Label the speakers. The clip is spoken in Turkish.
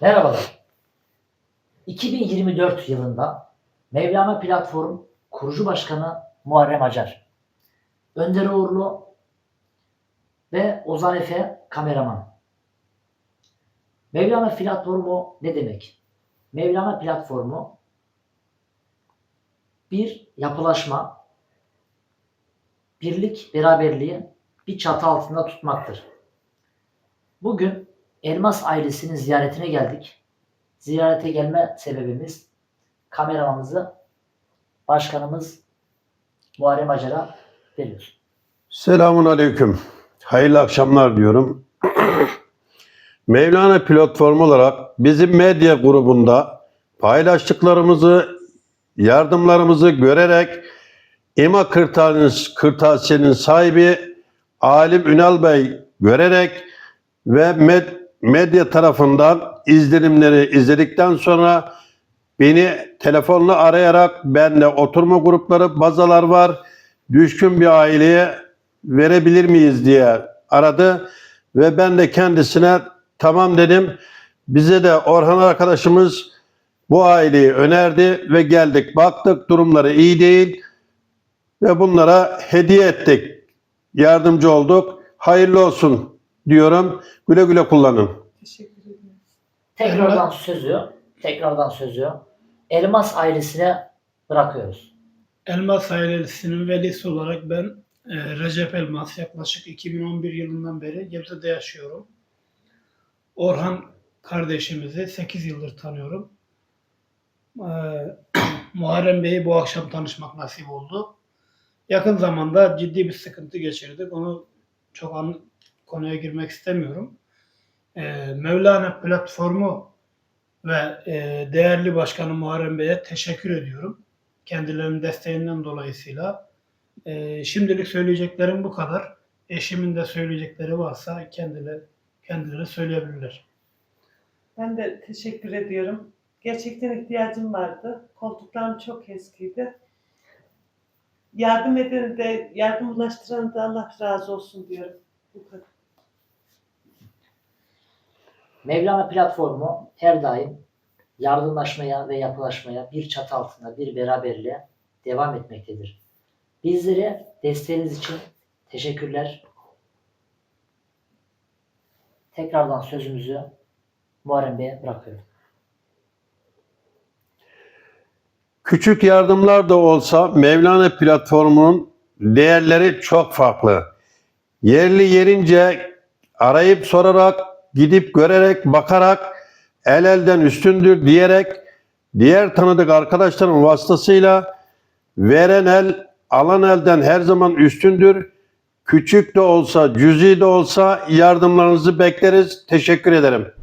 Speaker 1: Merhabalar. 2024 yılında Mevlana Platform kurucu başkanı Muharrem Acar, Önder Uğurlu ve Ozan Efe kameraman. Mevlana Platformu ne demek? Mevlana Platformu bir yapılaşma, birlik, beraberliği bir çatı altında tutmaktır. Bugün Elmas ailesinin ziyaretine geldik. Ziyarete gelme sebebimiz kameramızı başkanımız Muharrem Acar'a veriyoruz.
Speaker 2: Selamun Aleyküm. Hayırlı akşamlar diyorum. Mevlana platformu olarak bizim medya grubunda paylaştıklarımızı, yardımlarımızı görerek İMA Kırtasiye'nin sahibi Alim Ünal Bey görerek ve med- medya tarafından izlenimleri izledikten sonra beni telefonla arayarak benle oturma grupları bazalar var. Düşkün bir aileye verebilir miyiz diye aradı ve ben de kendisine tamam dedim. Bize de Orhan arkadaşımız bu aileyi önerdi ve geldik. Baktık durumları iyi değil ve bunlara hediye ettik. Yardımcı olduk. Hayırlı olsun diyorum. Güle güle kullanın.
Speaker 3: Teşekkür ederim.
Speaker 1: Tekrardan sözü, tekrardan sözü Elmas ailesine bırakıyoruz.
Speaker 3: Elmas ailesinin velisi olarak ben e, Recep Elmas yaklaşık 2011 yılından beri Gebze'de yaşıyorum. Orhan kardeşimizi 8 yıldır tanıyorum. E, Muharrem Bey'i bu akşam tanışmak nasip oldu. Yakın zamanda ciddi bir sıkıntı geçirdik. Onu çok an, konuya girmek istemiyorum. E, Mevlana platformu ve e, değerli başkanım Muharrem Bey'e teşekkür ediyorum. Kendilerinin desteğinden dolayısıyla. E, şimdilik söyleyeceklerim bu kadar. Eşimin de söyleyecekleri varsa kendileri, kendileri söyleyebilirler.
Speaker 4: Ben de teşekkür ediyorum. Gerçekten ihtiyacım vardı. Koltuklarım çok eskiydi. Yardım edeni de, yardım ulaştıranı da Allah razı olsun diyorum. Bu kadar.
Speaker 1: Mevlana Platformu her daim yardımlaşmaya ve yapılaşmaya bir çatı altında bir beraberliğe devam etmektedir. Bizlere desteğiniz için teşekkürler. Tekrardan sözümüzü Muharrem Bey'e bırakıyorum.
Speaker 2: Küçük yardımlar da olsa Mevlana platformunun değerleri çok farklı. Yerli yerince arayıp sorarak, gidip görerek, bakarak el elden üstündür diyerek diğer tanıdık arkadaşların vasıtasıyla veren el alan elden her zaman üstündür. Küçük de olsa, cüzi de olsa yardımlarınızı bekleriz. Teşekkür ederim.